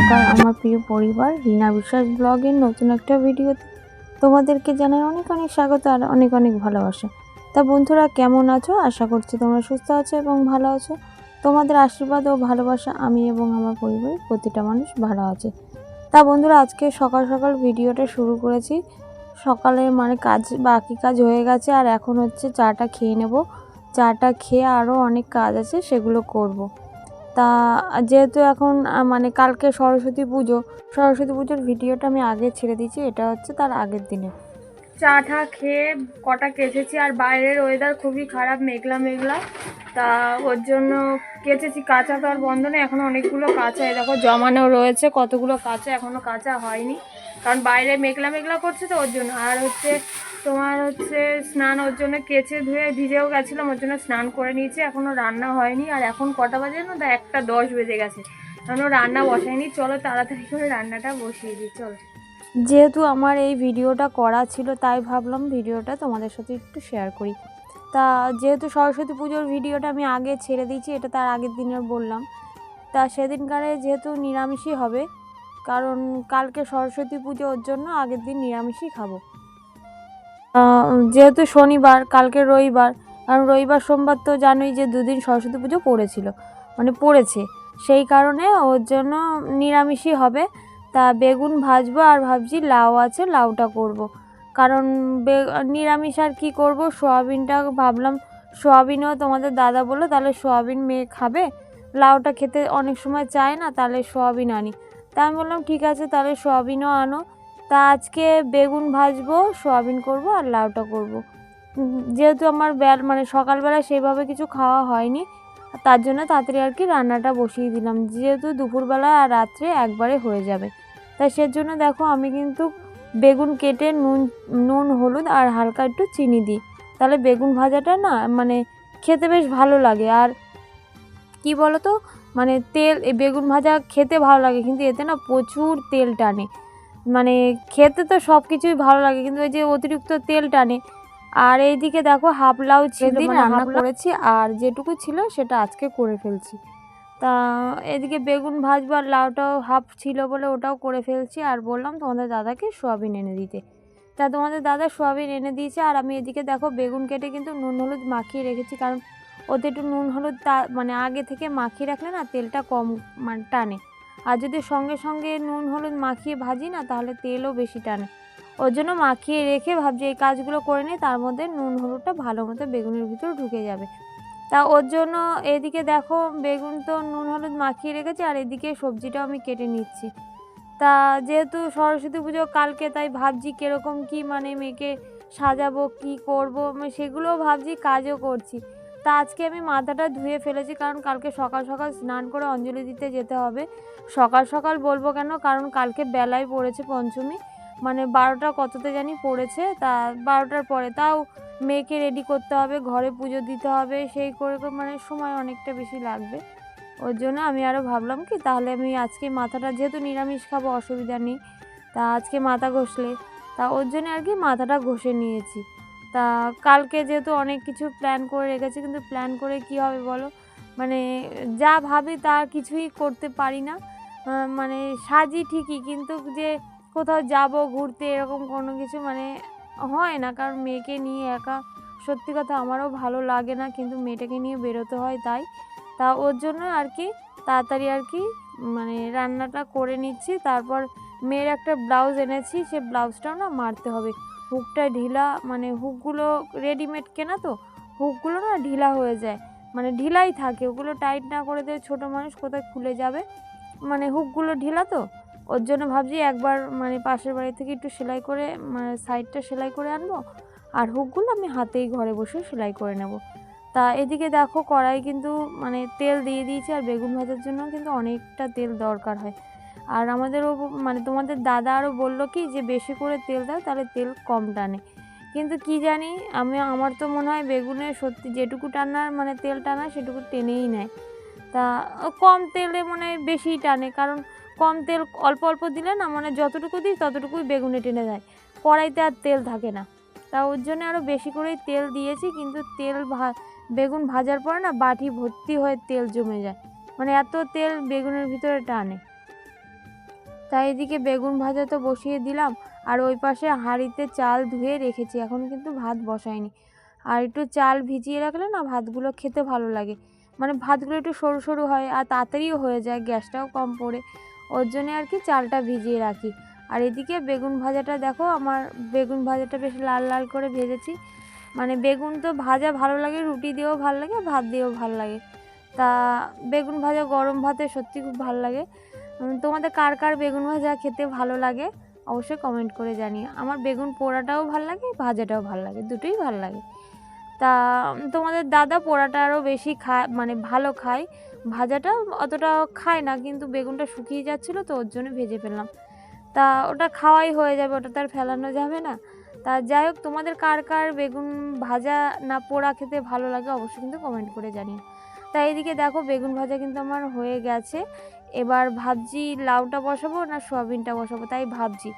সকাল আমার প্রিয় পরিবার রিনা বিশ্বাস ব্লগের নতুন একটা ভিডিওতে তোমাদেরকে জানাই অনেক অনেক স্বাগত আর অনেক অনেক ভালোবাসা। তা বন্ধুরা, কেমন আছো? আশা করছি তোমরা সুস্থ আছো এবং ভালো আছো। তোমাদের আশীর্বাদ ও ভালোবাসা আমি এবং আমার পরিবারের প্রতিটা মানুষ ভালো আছে। তা বন্ধুরা, আজকে সকাল সকাল ভিডিওটা শুরু করেছি। সকালে মানে কাজ, বাকি কাজ হয়ে গেছে আর এখন হচ্ছে চাটা খেয়ে নেব। চাটা খেয়ে আরও অনেক কাজ আছে, সেগুলো করব। তা যেহেতু এখন মানে কালকে সরস্বতী পুজো, সরস্বতী পুজোর ভিডিওটা আমি আগে ছেড়ে দিয়েছি, এটা হচ্ছে তার আগের দিনে। চা ঠা খেয়ে কটা কেচেছি আর বাইরের ওয়েদার খুবই খারাপ, মেঘলা মেঘলা। তা ওর জন্য কেচেছি, কাঁচা তো আর বন্ধ নেই এখনও অনেকগুলো কাঁচা, এই দেখো জমানো রয়েছে, কতগুলো কাঁচা এখনও কাঁচা হয়নি। কারণ বাইরে মেঘলা মেঘলা করছে তো ওর জন্য। আর হচ্ছে তোমার হচ্ছে স্নান, ওর জন্য কেচে ধুয়ে ভিজেও গেছিলাম, ওর জন্য স্নান করে নিয়েছি এখনও রান্না হয়নি, আর এখন কটা বাজে না তা একটা দশ বেজে গেছে। এখনও রান্না বসাইনি চলো তাড়াতাড়ি করে রান্নাটা বসিয়ে দিই, চলো। যেহেতু আমার এই ভিডিওটা করা ছিল, তাই ভাবলাম ভিডিওটা তোমাদের সাথে একটু শেয়ার করি। তা যেহেতু সরস্বতী পুজোর ভিডিওটা আমি আগে ছেড়ে দিয়েছি, এটা তার আগের দিনের বললাম। তা সেদিনকারে যেহেতু নিরামিষই হবে, কারণ কালকে সরস্বতী পুজো, ওর জন্য আগের দিন নিরামিষই খাব। যেহেতু শনিবার, কালকে রবিবার, কারণ রবিবার, সোমবার তো জানোই যে দুদিন সরস্বতী পুজো পড়েছিল মানে পড়েছে। সেই কারণে ওর জন্য নিরামিষই হবে। তা বেগুন ভাজবো আর ভাবছি লাউ আছে, লাউটা করব। কারণ বে- নিরামিষ আর কী করব? সোয়াবিনটা ভাবলাম, সোয়াবিনও তোমাদের দাদা বলল, তাহলে সোয়াবিন মেয়ে খাবে। লাউটা খেতে অনেক সময় চায় না, তাহলে সোয়াবিন আনি। তা আমি বললাম, ঠিক আছে, তাহলে সোয়াবিনও আনো। তা আজকে বেগুন ভাজবো, সোয়াবিন করব আর লাউটা করব। যেহেতু আমার বেল মানে সকালবেলা সেইভাবে কিছু খাওয়া হয়নি, তার জন্য তাড়াতাড়ি আর কি রান্নাটা বসিয়ে দিলাম। যেহেতু দুপুরবেলা আর রাত্রে একবারে হয়ে যাবে। তাই সেজন্য দেখো আমি কিন্তু বেগুন কেটে নুন নুন, হলুদ আর হালকা একটু চিনি দিই। তাহলে বেগুন ভাজাটা না মানে খেতে বেশ ভালো লাগে। আর কি বলো তো মানে তেল বেগুন ভাজা খেতে ভালো লাগে, কিন্তু এতে না প্রচুর তেল টানে। মানে খেতে তো সব কিছুই ভালো লাগে কিন্তু ওই যে অতিরিক্ত তেল টানে। আর এইদিকে দেখো হাফ লাউ সেদিন মানে রান্না করেছি আর যেটুকু ছিল সেটা আজকে করে ফেলছি। তা এদিকে বেগুন ভাজবো আর লাউটাও হাফ ছিল বলে ওটাও করে ফেলছি আর বললাম তোমাদের দাদাকে সোয়াবিন এনে দিতে। তা তোমাদের দাদা সোয়াবিন এনে দিয়েছে আর আমি এদিকে দেখো বেগুন কেটে কিন্তু নুন হলুদ মাখিয়ে রেখেছি কারণ ওতে একটু নুন হলুদ তা মানে আগে থেকে মাখিয়ে রাখলে না তেলটা কম মানে টানে। আর যদি সঙ্গে সঙ্গে নুন, হলুদ মাখিয়ে ভাজি না, তাহলে তেলও বেশি টানে। ওর জন্য মাখিয়ে রেখে ভাবছি এই কাজগুলো করে নিই তার মধ্যে নুন, হলুদটা ভালো মতো বেগুনের ভিতর ঢুকে যাবে। তা ওর জন্য এদিকে দেখো বেগুন তো নুন, হলুদ মাখিয়ে রেখেছি, আর এদিকে সবজিটাও আমি কেটে নিচ্ছি। তা যেহেতু সরস্বতী পুজো কালকে, তাই ভাবছি কীরকম কি মানে মেয়েকে সাজাবো, কি করব সেগুলোও ভাবছি, কাজও করছি। তা আজকে আমি মাথাটা ধুয়ে ফেলেছি, কারণ কালকে সকাল সকাল স্নান করে অঞ্জলি দিতে যেতে হবে। সকাল সকাল বলব কেন? কারণ কালকে বেলায় পড়েছে পঞ্চমী মানে বারোটা কততে জানি পড়েছে, তা বারোটার পরে। তাও মেয়েকে রেডি করতে হবে, ঘরে পুজো দিতে হবে, সেই করে মানে সময় অনেকটা বেশি লাগবে। ওর জন্য আমি আরও ভাবলাম কি, তাহলে আমি আজকে মাথাটা যেহেতু নিরামিষ খাব, অসুবিধা নেই। তা আজকে মাথা ঘষলে, তা ওর জন্য আর কি মাথাটা ঘষে নিয়েছি। তা কালকে যেহেতু অনেক কিছু প্ল্যান করে রেখেছি, কিন্তু প্ল্যান করে কি হবে বলো? মানে যা ভাবি তা কিছুই করতে পারি না। মানে সাজি ঠিকই, কিন্তু যে কোথাও যাব ঘুরতে এরকম কোনো কিছু মানে হয় না। কারণ মেয়েকে নিয়ে একা, সত্যি কথা আমারও ভালো লাগে না, কিন্তু মেয়েটাকে নিয়ে বেরোতে হয় তাই। তা ওর জন্য আর কি তাড়াতাড়ি আর কি মানে রান্নাটা করে নিচ্ছি। তারপর মেয়ের একটা ব্লাউজ এনেছি, সে ব্লাউজটাও না মারতে হবে। হুকটা ঢিলা মানে হুকগুলো রেডিমেড কেনা তো, হুকগুলো না ঢিলা হয়ে যায়। মানে ঢিলাই থাকে, ওগুলো টাইট না করে দিয়ে ছোটো মানুষ কোথায় খুলে যাবে? মানে হুকগুলো ঢিলা তো, ওর জন্য ভাবছি একবার মানে পাশের বাড়ি থেকে একটু সেলাই করে মানে সাইডটা সেলাই করে আনব, আর হুকগুলো আমি হাতেই ঘরে বসে সেলাই করে নেব। তা এদিকে দেখো কড়াই কিন্তু মানে তেল দিয়ে দিয়েছি, আর বেগুন ভাজার জন্য কিন্তু অনেকটা তেল দরকার হয়। আর আমাদেরও মানে তোমাদের দাদা আরও বলল কি যে বেশি করে তেল দাও, তাহলে তেল কম টানে। কিন্তু কি জানি, আমি, আমার তো মনে হয় বেগুনে সত্যি যেটুকু টানার মানে তেল টানা সেটুকু টেনেই নেয়। তা কম তেলে মনে হয় বেশিই টানে, কারণ কম তেল অল্প অল্প দিলে না মানে যতটুকু দিই ততটুকুই বেগুনে টেনে যায়। কড়াইতে আর তেল থাকে না। তা ওর জন্য আরও বেশি করেই তেল দিয়েছি, কিন্তু তেল ভা, বেগুন ভাজার পরে না বাটি ভর্তি হয়ে তেল জমে যায়। মানে এত তেল বেগুনের ভিতরে টানে। তাই এদিকে বেগুন ভাজা তো বসিয়ে দিলাম, আর ওই পাশে হাঁড়িতে চাল ধুয়ে রেখেছি, এখন কিন্তু ভাত বসাইনি। আর একটু চাল ভিজিয়ে রাখলে না ভাতগুলো খেতে ভালো লাগে। মানে ভাতগুলো একটু সরু সরু হয় আর তাড়াতাড়িও হয়ে যায়, গ্যাসটাও কম পড়ে। ওর জন্যে আর কি চালটা ভিজিয়ে রাখি। আর এদিকে বেগুন ভাজাটা দেখো, আমার বেগুন ভাজাটা বেশ লাল লাল করে ভেজেছি। মানে বেগুন তো ভাজা ভালো লাগে, রুটি দিয়েও ভালো লাগে, ভাত দিয়েও ভালো লাগে। তা বেগুন ভাজা গরম ভাতে সত্যি খুব ভালো লাগে। তোমাদের কার কার বেগুন ভাজা খেতে ভালো লাগে? অবশ্যই কমেন্ট করে জানিয়ে আমার বেগুন পোড়াটাও ভালো লাগে, ভাজাটাও ভালো লাগে, দুটোই ভালো লাগে। তা তোমাদের দাদা পোড়াটা আরও বেশি খায় মানে ভালো খায়। ভাজাটা অতটা খায় না, কিন্তু বেগুনটা শুকিয়ে যাচ্ছিল তো, ওর জন্য ভেজে ফেললাম। তা, ওটা খাওয়াই হয়ে যাবে, ওটা তো আর ফেলানো যাবে না। তা, যাই হোক, তোমাদের কার কার বেগুন ভাজা না পোড়া খেতে ভালো লাগে, অবশ্যই কিন্তু কমেন্ট করে জানিও। তাই এদিকে দেখো, বেগুন ভাজা কিন্তু আমার হয়ে গেছে। এবার ভাবছি লাউটা বসাবো না সয়াবিনটা বসাবো, তাই ভাবছি।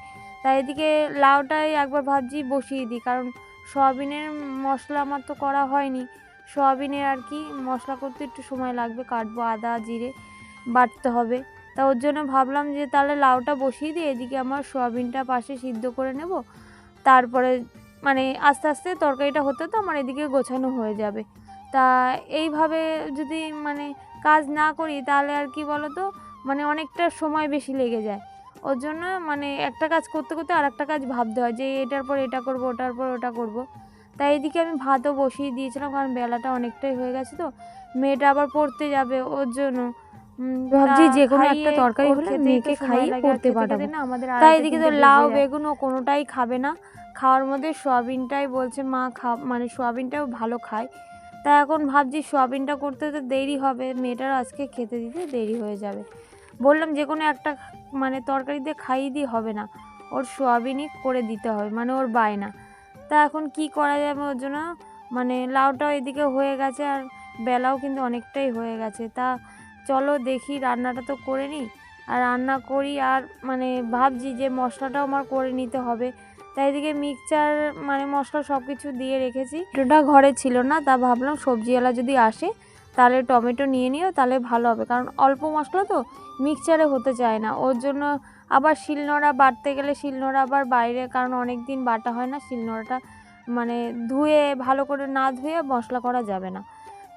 তাই এদিকে লাউটাই একবার ভাবছি বসিয়ে দিই, কারণ সয়াবিনের মশলা আমার তো করা হয়নি। সয়াবিনের আর কি, মশলা করতে একটু সময় লাগবে, কাটবো আদা, জিরে, বাটতে হবে। তা ওর জন্য ভাবলাম যে তাহলে লাউটা বসিয়ে দিই এদিকে আমার সয়াবিনটা পাশে সিদ্ধ করে নেব। তারপরে মানে আস্তে আস্তে তরকারিটা হতে তো আমার এদিকে গোছানো হয়ে যাবে। তা এইভাবে যদি মানে কাজ না করি তাহলে আর কি বলো তো মানে অনেকটা সময় বেশি লেগে যায়। ওর জন্য মানে একটা কাজ করতে করতে আর একটা কাজ ভাবতে হয় যে এটার পর এটা করব ওটার পর ওটা করব। তাই এদিকে আমি ভাতও বসিয়ে দিয়েছিলাম কারণ বেলাটা অনেকটাই হয়ে গেছে তো। মেয়েটা আবার পড়তে যাবে ওর জন্য। ভাবছি যে কোনো একটা তরকারি হলে মেয়েকে খাইয়ে পড়তে পাঠাবো। তাই এদিকে তো লাউ বেগুন ও কোনোটাই খাবে না। খাওয়ার মধ্যে সোয়াবিনটাই বলছে মা খা মানে সোয়াবিনটাও ভালো খায়। তা এখন ভাবছি সোয়াবিনটা করতে তো দেরি হবে, মেয়েটার আজকে খেতে দিতে দেরি হয়ে যাবে। বললাম যে কোনো একটা মানে তরকারি দিয়ে খাইয়ে দিয়ে হবে না। ওর সোয়াবিনই করে দিতে হবে মানে ওর বায়না। তা এখন কি করা যাবে ওর জন্য মানে লাউটাও এদিকে হয়ে গেছে আর বেলাও কিন্তু অনেকটাই হয়ে গেছে। তা চলো দেখি, রান্নাটা তো করে নিই। আর রান্না করি আর মানে ভাবছি যে মশলাটাও আমার করে নিতে হবে। তাই এদিকে মিক্সচার মানে মশলা সব কিছু দিয়ে রেখেছি। ওটা ঘরে ছিল না, তা ভাবলাম সবজিওয়ালা যদি আসে, তাহলে টমেটো নিয়ে নিও, তাহলে ভালো হবে। কারণ অল্প মশলা তো মিক্সচারে হতে চায় না। ওর জন্য আবার শিলনোড়া বাটতে গেলে শিলনোড়া আবার বাইরে, কারণ অনেক দিন বাটা হয় না, শিলনোড়াটা মানে ধুয়ে, ভালো করে না ধুয়ে মশলা করা যাবে না।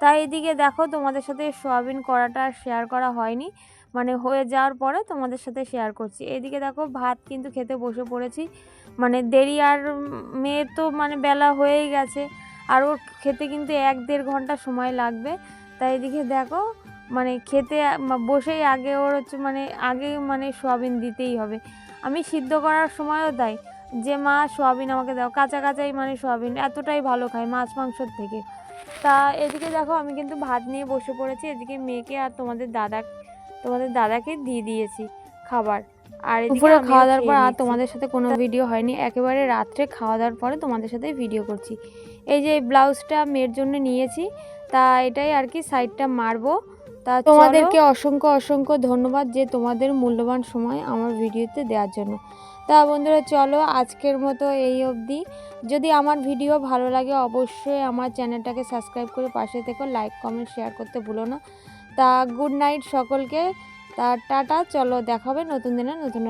তাই এদিকে দেখো তোমাদের সাথে সোয়াবিন করাটা শেয়ার করা হয়নি। মানে হয়ে যাওয়ার পরে তোমাদের সাথে শেয়ার করছি। এদিকে দেখো, ভাত কিন্তু খেতে বসে পড়েছি। মানে দেরি আর মেয়ের তো মানে বেলা হয়েই গেছে। আর ওর খেতে কিন্তু এক দেড় ঘণ্টা সময় লাগবে। তাই এদিকে দেখো মানে খেতে বসেই আগে ওর হচ্ছে মানে আগে মানে সোয়াবিন দিতেই হবে। আমি সিদ্ধ করার সময়ও তাই। যে মা সোয়াবিন আমাকে দাও, কাঁচা কাঁচাই মানে সোয়াবিন, এতটাই ভালো খায় মাছ মাংসর থেকে। তা এদিকে দেখো, আমি কিন্তু ভাত নিয়ে বসে পড়েছি। এদিকে মেয়েকে আর তোমাদের দাদা তোমাদের দাদাকে দিয়ে দিয়েছি খাবার। আর দুপুরে খাওয়া দাওয়ার পর আর তোমাদের সাথে কোনো ভিডিও হয়নি একেবারে রাত্রে খাওয়া দাওয়ার পরে তোমাদের সাথে ভিডিও করছি। এই যে ব্লাউজটা মেয়ের জন্য নিয়েছি তা এটাই আর কি সাইডটা মারবো। তা তোমাদেরকে অসংখ্য অসংখ্য ধন্যবাদ যে তোমাদের মূল্যবান সময় আমার ভিডিওতে দেওয়ার জন্য। তা বন্ধুরা চলো আজকের মতো এই অবধি। যদি আমার ভিডিও ভালো লাগে অবশ্যই আমার চ্যানেলটাকে সাবস্ক্রাইব করে পাশে থেকো লাইক কমেন্ট শেয়ার করতে ভুলো না। তা গুড নাইট সকলকে। তা টাটা চলো দেখাবে নতুন দিনে নতুন